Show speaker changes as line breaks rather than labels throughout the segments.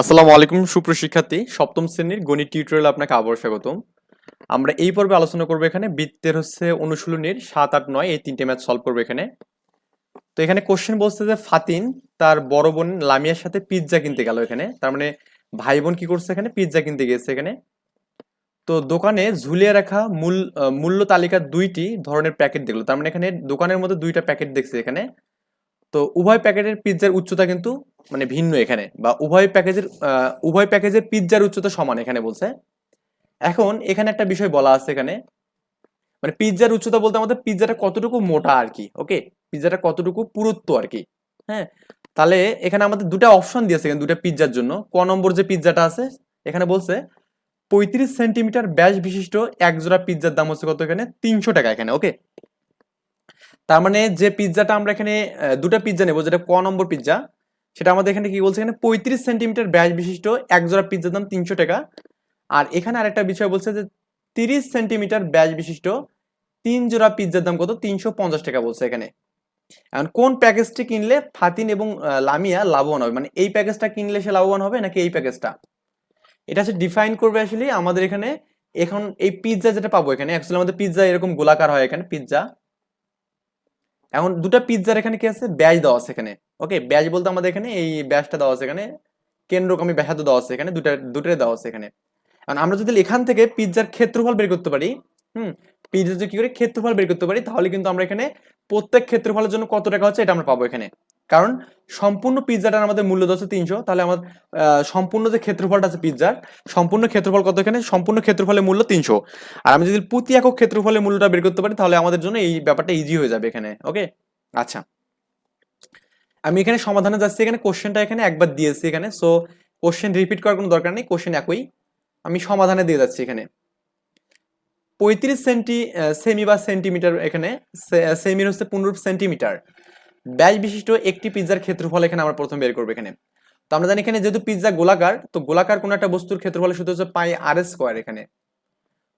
আসসালামু আলাইকুম সুপ্রশিক্ষার্থী সপ্তম শ্রেণির গণিত টিউটোরিয়াল আপনাকে আবার স্বাগতম। আমরা এই পর্বে আলোচনা করব এখানে বৃত্তের হচ্ছে অনুশীলনীর সাত, আট, নয়, এই তিনটে ম্যাচ সলভ করব এখানে। তো এখানে কোশ্চেন বলছে যে ফাতিন তার বড় বোন লামিয়ার সাথে পিৎজা কিনতে গেল এখানে। তার মানে ভাই বোন কি করছে এখানে? পিৎজা কিনতে গেছে এখানে। তো দোকানে ঝুলিয়ে রাখা মূল মূল্য তালিকার দুইটি ধরনের প্যাকেট দেখল। তার মানে এখানে দোকানের মধ্যে দুইটা প্যাকেট দেখছে এখানে। তো উভয় প্যাকেটের পিৎজার উচ্চতা কিন্তু মানে ভিন্ন এখানে বা উভয় প্যাকেজের উভয় প্যাকেজের পিৎজার উচ্চতা সমান এখানে বলছে। এখন এখানে একটা বিষয় বলা আছে এখানে। মানে পিৎজার উচ্চতা বলতে আমাদের পিৎজাটা কতটুকু মোটা আর কি, ওকে? পিৎজাটা কতটুকু পুরুত্ব আর কি হ্যাঁ? তাহলে এখানে আমাদের দুটা অপশন দিয়েছে এখানে দুটা পিৎজার জন্য। ক নম্বর যে পিৎজাটা আছে, এখানে বলছে পঁয়ত্রিশ সেন্টিমিটার ব্যাস বিশিষ্ট এক জোড়া পিৎজার দাম হচ্ছে কত এখানে? তিনশো টাকা এখানে, ওকে? তার মানে যে পিৎজাটা আমরা এখানে দুটা পিৎজা নেব, যেটা ক নম্বর পিৎজা, সেটা আমাদের এখানে কি বলছে এখানে? পঁয়ত্রিশ সেন্টিমিটার ব্যাস বিশিষ্ট, এক জোড়া পিৎজার দাম তিনশো টাকা। আর এখানে আরেকটা বিষয় বলছে যে তিরিশ সেন্টিমিটার ব্যাস বিশিষ্ট, তিন জোড়া পিৎজার দাম কত? তিনশো পঞ্চাশ টাকা বলছে এখানে। এখন কোন প্যাকেজটি কিনলে ফাতিন এবং লামিয়া লাভবান হবে? মানে এই প্যাকেজটা কিনলে সে লাভবান হবে নাকি এই প্যাকেজটা? এটা সে ডিফাইন করবে আসলে আমাদের এখানে। এখন এই পিৎজা যেটা পাবো এখানে অ্যাকচুয়ালি আমাদের পিৎজা এরকম গোলাকার হয় এখানে, পিৎজা। এখন দুটো পিৎজার এখানে কি আছে? ব্যাস দেওয়া আছে এখানে। ওকে ব্যাস বলতে আমাদের এখানে এই ব্যাচটা দেওয়া আছে এখানে, কেন্দ্রকমী ব্যাসার্ধ দেওয়া আছে এখানে, দুটা দুটোই দেওয়া আছে এখানে। কারণ আমরা যদি এখান থেকে পিৎজার ক্ষেত্রফল বের করতে পারি, হুম পিৎজা যদি কি করে ক্ষেত্রফল বের করতে পারি, তাহলে কিন্তু আমরা এখানে প্রত্যেক ক্ষেত্রফলের জন্য কত টাকা হচ্ছে এটা আমরা পাবো এখানে। কারণ সম্পূর্ণ পিৎজাটার আমাদের মূল্য হচ্ছে তিনশো, তাহলে আমার সম্পূর্ণ যে ক্ষেত্রফলটা আছে পিৎজার, সম্পূর্ণ ক্ষেত্রফল কত এখানে? সম্পূর্ণ ক্ষেত্রফলের মূল্য তিনশো। আর আমি যদি প্রতি একক ক্ষেত্রফলের মূল্যটা বের করতে পারি, তাহলে আমাদের জন্য এই ব্যাপারটা ইজি হয়ে যাবে এখানে ওকে আচ্ছা। আমি এখানে সমাধানে যাচ্ছি, এখানে কোশ্চেনটা এখানে একবার দিয়েছি এখানে সো কোশ্চেন রিপিট করার কোনো দরকার নেই কোশ্চেন একই। আমি সমাধানে দিয়ে যাচ্ছি এখানে। পঁয়ত্রিশ সেন্টি সেমি বা সেন্টিমিটার এখানে সেমির হচ্ছে পনেরো সেন্টিমিটার ব্যাস বিশিষ্ট একটি পিৎজার ক্ষেত্রফল এখানে আমরা প্রথম বের করব এখানে। তো আমরা জানি এখানে যেহেতু পিৎজা গোলাকার, তো গোলাকার কোনো একটা বস্তুর ক্ষেত্রফলের সূত্র হচ্ছে পাই আর স্কোয়ার এখানে।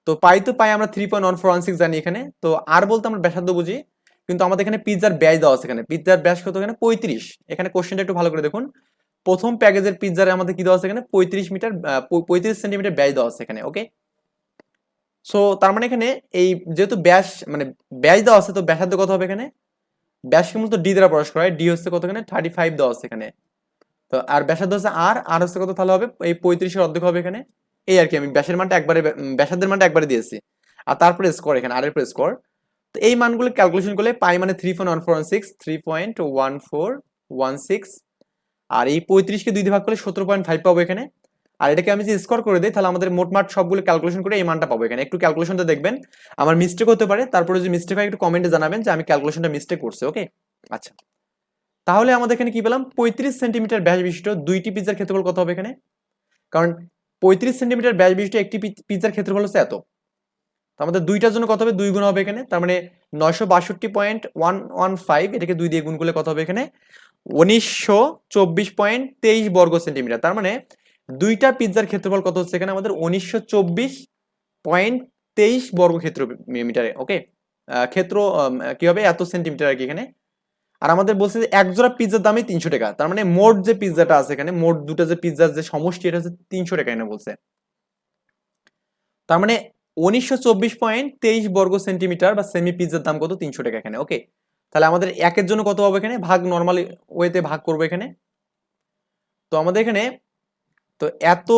তো পাই তো পাই আমরা three point one four one six জানি এখানে। তো আর বলতে আমরা ব্যাসার্ধ বুঝি, কিন্তু আমাদের এখানে পিৎজার ব্যাস দেওয়া আছে এখানে। পিৎজার ব্যাস কত এখানে? পঁয়ত্রিশ। এখানে কোশ্চেনটা একটু ভালো করে দেখুন। প্রথম প্যাকেজের পিৎজারে আমাদের কি দেওয়া আছে এখানে? পঁয়ত্রিশ মিটার পঁয়ত্রিশ সেন্টিমিটার ব্যাস দেওয়া আছে এখানে ওকে সো তার মানে এখানে এই যেহেতু ব্যাস মানে ব্যাস দেওয়া আছে, তো ব্যাসার্ধ কত হবে এখানে? ব্যাসকে মূলত ডি দ্বারা প্রকাশ করা হয় ডি হচ্ছে কত এখানে থার্টি ফাইভ দেওয়া আছে এখানে। তো আর ব্যাসার্ধ হচ্ছে আর আর হচ্ছে কত তাহলে হবে? এই পঁয়ত্রিশের অর্ধেক হবে এখানে। এই আর কি আমি ব্যাসের মানটা একবারে উম, ব্যাসার্ধের মানটা একবারে দিয়েছি। আর তারপরে স্কোর এখানে আর এর পরে স্কোর তো এই মানগুলো ক্যালকুলেশন করলে পাই মানে three point one four one six three point one four one six আর এই পঁয়ত্রিশকে দুই দিয়ে ভাগ করলে সতেরো পয়েন্ট ফাইভ পাবো এখানে। আর এটাকে আমি যদি স্কোর করে দিই, তাহলে আমাদের মোটমাট সবগুলো ক্যালকুলেশন করে এই মানটা পাবো এখানে। একটু ক্যালকুলেশনটা দেখবেন। আমার মিস্টেক হতে পারে, তারপরে যদি মিস্টেক হয়, একটু কমেন্টে জানাবেন যে আমি ক্যালকুলেশনটা মিস্টেক করছি ওকে আচ্ছা। তাহলে আমাদের এখানে কি পেলাম? পঁয়ত্রিশ সেন্টিমিটার ব্যাস বিশিষ্ট দুইটি পিৎজার ক্ষেত্রফল কত হবে এখানে? কারণ পঁয়ত্রিশ সেন্টিমিটার ব্যাস বিশিষ্ট একটি পিৎজার ক্ষেত্রফল হচ্ছে এত। আমাদের দুইটার জন্য কত হবে? দুই গুণ হবে এখানে। তার মানে নয়শো বাষট্টি পয়েন্ট ওয়ান ওয়ান ফাইভ এটাকে দুই দিয়ে গুণ করলে কত হবে এখানে? উনিশশো চব্বিশ পয়েন্ট তেইশ বর্গ সেন্টিমিটার তার মানে দুইটা পিৎজার ক্ষেত্রফল কত হচ্ছে? এখানে আমাদের উনিশশো বর্গ ক্ষেত্র মিটারে, ওকে? ক্ষেত্র কি হবে? এত সেন্টিমিটার আর কি এখানে। আর আমাদের বলছে যে এক জোড়া পিৎজার দামই তিনশো টাকা। তার মানে মোট যে পিৎজাটা আছে এখানে, মোট দুটো যে পিৎজার যে সমষ্টি, এটা হচ্ছে তিনশো টাকা এনে বলছে। তার মানে উনিশশো চব্বিশ পয়েন্ট তেইশ বর্গ সেন্টিমিটার বা সেমি পিৎজার দাম কত? তিনশো টাকা এখানে, ওকে? তাহলে আমাদের একের জন্য কত হবে এখানে? ভাগ নর্মালি ওয়েতে ভাগ করব এখানে। তো আমাদের এখানে তো এত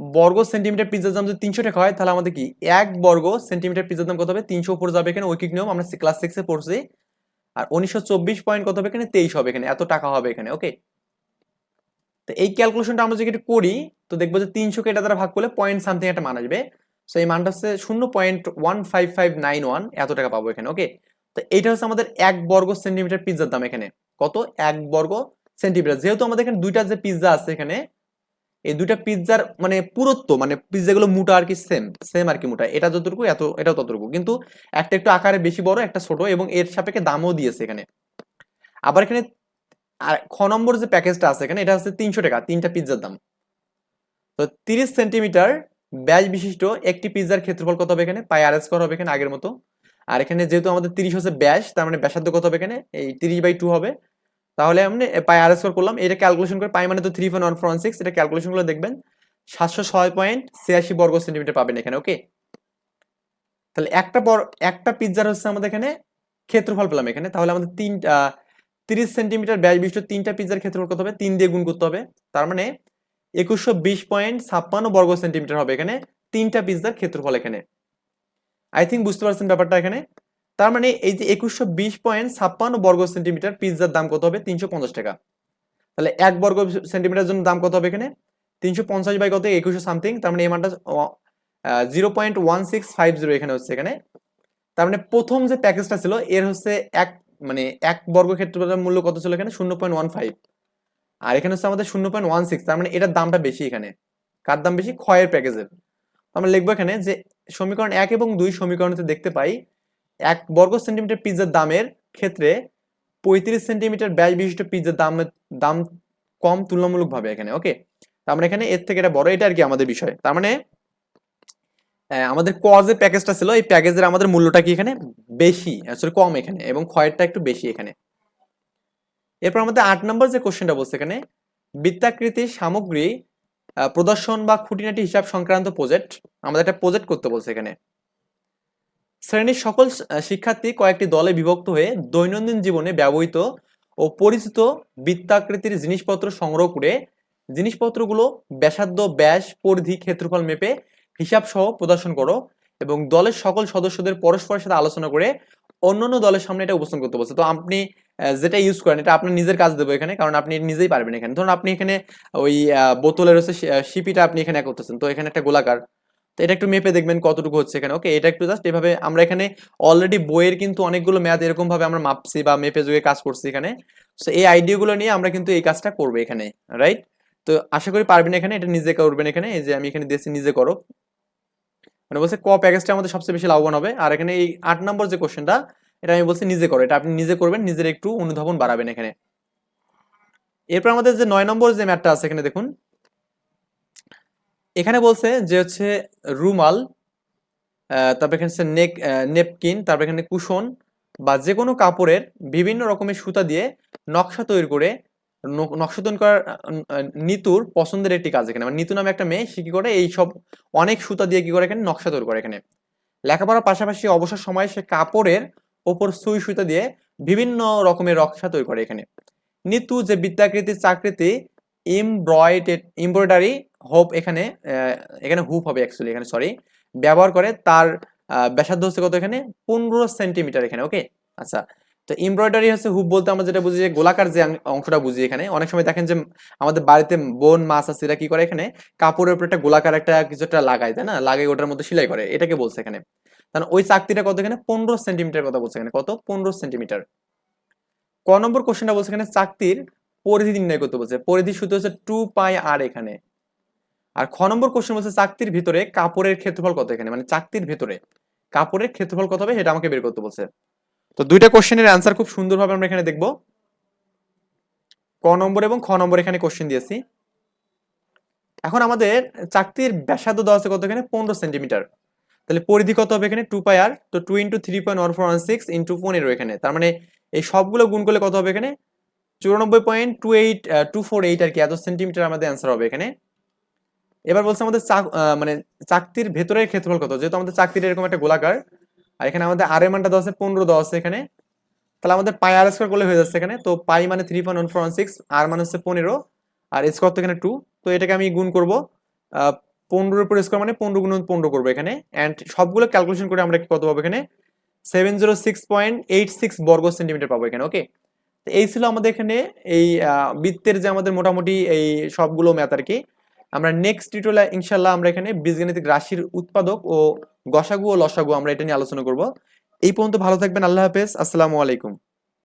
বর্গ সেন্টিমিটার পিৎজার দাম যদি তিনশো টাকা হয়, তাহলে আমাদের কি? এক বর্গ সেন্টিমিটার পিৎজার দাম কত হবে? তিনশো উপরে যাবে এখানে ঐকিক নিয়ম। আমরা ক্লাস সিক্সে পড়ছি। আর উনিশশো চব্বিশ পয়েন্ট কত হবে এখানে? তেইশ হবে এখানে। এত টাকা হবে এখানে ওকে তো এই ক্যালকুলেশনটা আমরা যদি করি, তো দেখব যে তিনশোকে এটা দ্বারা ভাগ করলে পয়েন্ট সামথিং একটা মান আসবে। সো এই মানটা হচ্ছে শূন্য point one five five nine one এত টাকা পাবো এখানে ওকে তো এইটা হচ্ছে আমাদের এক বর্গ সেন্টিমিটার পিৎজার দাম এখানে। কত? এক বর্গ সেন্টিমিটার। যেহেতু আমাদের এখানে দুইটা যে পিৎজা আছে এখানে এই দুইটা পিৎজার মানে পুরুত্ব মানে পিৎজাগুলো মোটা আর কি সেম সেম আর কি মোটা, এটা যতটুকু এত, এটাও ততটুকু। কিন্তু একটা একটু আকারে বেশি বড়, একটা ছোট, এবং এর সাপেক্ষে দামও দিয়েছে এখানে। আবার এখানে আর খ নম্বর যে প্যাকেজটা আছে এখানে, এটা হচ্ছে তিনশো টাকা, তিনটা পিৎজার দাম। তো তিরিশ সেন্টিমিটার ব্যাস বিশিষ্ট একটি পিৎজার ক্ষেত্রফল কত হবে এখানে? পায়ে আর করা হবে এখানে আগের মতো। আর এখানে যেহেতু আমাদের তিরিশ হচ্ছে ব্যাস তার মানে ব্যাসার্ধ কত হবে এখানে? এই তিরিশ বাই টু হবে। তাহলে আমি পাই আর স্কোয়ার করলাম। এটা ক্যালকুলেশন করে পাই মানে তো three point one four six এটা ক্যালকুলেশন করে দেখবেন, সাতশো ছয় পয়েন্ট ছিয়াশি বর্গ সেন্টিমিটার পাবেন এখানে ওকে তাহলে একটা বড় একটা পিৎজার হচ্ছে আমাদের এখানে ক্ষেত্রফল পেলাম এখানে। তাহলে আমাদের তিন তিরিশ সেন্টিমিটার ব্যাস বিশিষ্ট তিনটা পিৎজার ক্ষেত্রফল করতে হবে? তিন দিয়ে গুণ করতে হবে। তার মানে একুশশো বিশ পয়েন্ট ছাপ্পান্ন বর্গ সেন্টিমিটার হবে এখানে তিনটা পিৎজার ক্ষেত্রফল এখানে। আই থিঙ্ক বুঝতে পারছেন ব্যাপারটা এখানে? তার মানে এই যে একুশশো বিশ পয়েন্ট ছাপ্পান্ন বর্গ সেন্টিমিটার পিৎজার দাম কত হবে? তিনশো পঞ্চাশ টাকা। তাহলে এক বর্গ সেন্টিমিটার জন্য দাম কত হবে এখানে? তিনশো পঞ্চাশ বাই কত? একুশো সামথিং তার মানে এই মানটা zero point one six five zero এখানে হচ্ছে এখানে। তার মানে প্রথম যে প্যাকেজটা ছিল, এর হচ্ছে এক মানে এক বর্গ ক্ষেত্রের মূল্য কত ছিল এখানে? শূন্য পয়েন্ট ওয়ান ফাইভ আর এখানে হচ্ছে আমাদের শূন্য পয়েন্ট ওয়ান সিক্স তার মানে এটার দামটা বেশি এখানে। কার দাম বেশি? ক্ষয়ের প্যাকেজের। আমরা লিখব এখানে যে সমীকরণ এক এবং দুই সমীকরণতে দেখতে পাই এক বর্গ সেন্টিমিটার পিৎজার দামের ক্ষেত্রে পঁয়ত্রিশ সেন্টিমিটার ব্যাস বিশিষ্ট পিৎজার দাম দাম কম তুলনামূলকভাবে এখানে ওকে মানে এখানে এর থেকে এটা বড়, এটা আর কি আমাদের বিষয়। তার মানে আমাদের ক যে প্যাকেজটা ছিল, এই প্যাকেজের আমাদের মূল্যটা কি এখানে? বেশি আসলে কম এখানে, এবং ক্ষয়েরটা একটু বেশি এখানে। এরপর আমাদের আট নম্বর যে কোশ্চেনটা বলছে এখানে, বৃত্তাকৃতির সামগ্রী প্রদর্শন বা খুঁটিনাটি হিসাব সংক্রান্ত প্রজেক্ট আমাদের একটা প্রজেক্ট করতে বলছে এখানে। শ্রেণির সকল শিক্ষার্থী কয়েকটি দলে বিভক্ত হয়ে দৈনন্দিন জীবনে ব্যবহৃত ও পরিচিত বৃত্তাকৃতির জিনিসপত্র সংগ্রহ করে জিনিসপত্রগুলো ব্যাসার্ধ, ব্যাস, পরিধি, ক্ষেত্রফল মেপে হিসাব সহ প্রদর্শন করো এবং দলের সকল সদস্যদের পরস্পরের সাথে আলোচনা করে অন্যান্য দলের সামনে এটা উপস্থাপন করতে বলছে। তো আপনি যেটা ইউজ করেন, এটা আপনার নিজের কাজ দেবো এখানে, কারণ আপনি নিজেই পারবেন এখানে। ধরুন আপনি এখানে ওই বোতলের হচ্ছে শিপিটা আপনি এখানে করতেছেন। তো এখানে একটা গোলাকার তো এটা একটু মেপে দেখবেন কতটুকু হচ্ছে এখানে। ওকে এটা একটু জাস্ট এভাবে আমরা এখানে অলরেডি বইয়ের কিন্তু অনেকগুলো ম্যাথ এরকম ভাবে আমরা মাপছি বা মেপে যুগে কাজ করছি এখানে। তো এই আইডিয়াগুলো নিয়ে আমরা কিন্তু এই কাজটা করব এখানে রাইট তো আশা করি পারবেন এখানে, এটা নিজে করবেন এখানে, এই যে আমি এখানে দিয়েছি নিজে করো। মানে বলছে ক প্যাকেজটা আমাদের সবচেয়ে বেশি লাভবান হবে। আর এখানে এই আট নম্বর যে কোশ্চেনটা এটা আমি বলছি নিজে করো। এটা আপনি নিজে করবেন, নিজের একটু অনুধাবন বাড়াবেন এখানে। এরপর আমাদের যে নয় নম্বর যে ম্যাটটা আছে এখানে দেখুন। এখানে বলছে যে হচ্ছে রুমাল তারপর এখানে হচ্ছে নেক নেপকিন, তারপর এখানে কুশন বা যে কোনো কাপড়ের বিভিন্ন রকমের সুতা দিয়ে নকশা তৈরি করে নকশা তৈরি করার নিতুর পছন্দের একটি কাজ এখানে। মানে নিতু নামে একটা মেয়ে, সে কি করে? এই সব অনেক সুতা দিয়ে কি করে এখানে? নকশা তৈরি করে এখানে। লেখাপড়ার পাশাপাশি অবসর সময় সে কাপড়ের ওপর সুই সুতা দিয়ে বিভিন্ন রকমের নকশা তৈরি করে এখানে। নিতু যে বিদ্যাকৃতির চাকৃতি, এমব্রয়েডেড, এমব্রয়ডারি হোপ এখানে এখানে হুপ হবে অ্যাকচুয়ালি এখানে সরি ব্যবহার করে তার ব্যাসার্ধ হচ্ছে কত এখানে? পনেরো সেন্টিমিটার এখানে ওকে আচ্ছা তো এমব্রয়ডারি হচ্ছে হুপ বলতে আমরা যেটা বুঝি যে গোলাকার যে অংশটা বুঝি এখানে, অনেক সময় দেখেন যে আমাদের বাড়িতে বোন মাছ আছে এরা কি করে এখানে? কাপড়ের উপর একটা গোলাকার একটা কিছু একটা লাগায়, তাই না? লাগাই ওটার মধ্যে সেলাই করে, এটাকে বলছে এখানে। কারণ ওই চাকতিটা কত এখানে? পনেরো সেন্টিমিটার কথা বলছে এখানে, কত? পনেরো সেন্টিমিটার ক নম্বর কোশ্চেনটা বলছে এখানে, চাকতির পরিধি নির্ণয় করতে বলছে, পরিধি সূত্র হচ্ছে টু পাই আর এখানে। আর খ নম্বর কোশ্চেন বলছে, চাকতির ভিতরে কাপড়ের ক্ষেত্রফল কত এখানে? মানে চাকতির ভিতরে কাপড়ের ক্ষেত্রফল কত হবে সেটা আমাকে বের করতে বলছে। তো দুইটা কোশ্চেনের অ্যান্সার খুব সুন্দরভাবে আমরা এখানে দেখব। ক নম্বর এবং খ নম্বর এখানে কোশ্চেন দিয়েছি। এখন আমাদের চাকতির ব্যাসার্ধ দেওয়া আছে কত এখানে? পনেরো সেন্টিমিটার তাহলে পরিধি কত হবে এখানে? টু পাই আর তো two into three point one four one six into পনেরো এখানে। তার মানে এই সবগুলো গুণ করলে কত হবে এখানে? চুরানব্বই point two eight two four eight আর কি, এত সেন্টিমিটার আমাদের অ্যান্সার হবে এখানে। এবার বলছে আমাদের মানে চাকতির ভেতরের ক্ষেত্রফল কত? যেহেতু আমাদের চাকতির এরকম একটা গোলাকার, আর এখানে আমাদের আর মানটা দেওয়া আছে পনেরো, দেওয়া আছে এখানে। তাহলে আমাদের পাই আর স্কোয়ার করলে হয়ে যাচ্ছে এখানে। তো পাই মানে three point one four one six আর মানে হচ্ছে পনেরো, আর স্কোয়ার তো এখানে টু তো এটাকে আমি গুণ করব পনেরোর উপর স্কোয়ার মানে পনেরো গুণ পনেরো করব এখানে। অ্যান্ড সবগুলো ক্যালকুলেশন করে আমরা কত পাবো এখানে? Seven zero six point eight six বর্গ সেন্টিমিটার পাবো এখানে ওকে এই ছিল আমাদের এখানে এই বৃত্তের যে আমাদের মোটামুটি এই সবগুলো ম্যাথ আর কি। আমরা নেক্সট টিউটোরিয়ালে ইনশাল্লাহ আমরা এখানে বীজগণিতিক রাশির উৎপাদক ও গসাগু ও লসাগু আমরা এটা নিয়ে আলোচনা করব। এই পর্যন্ত ভালো থাকবেন, আল্লাহ হাফেজ, আসসালামু আলাইকুম।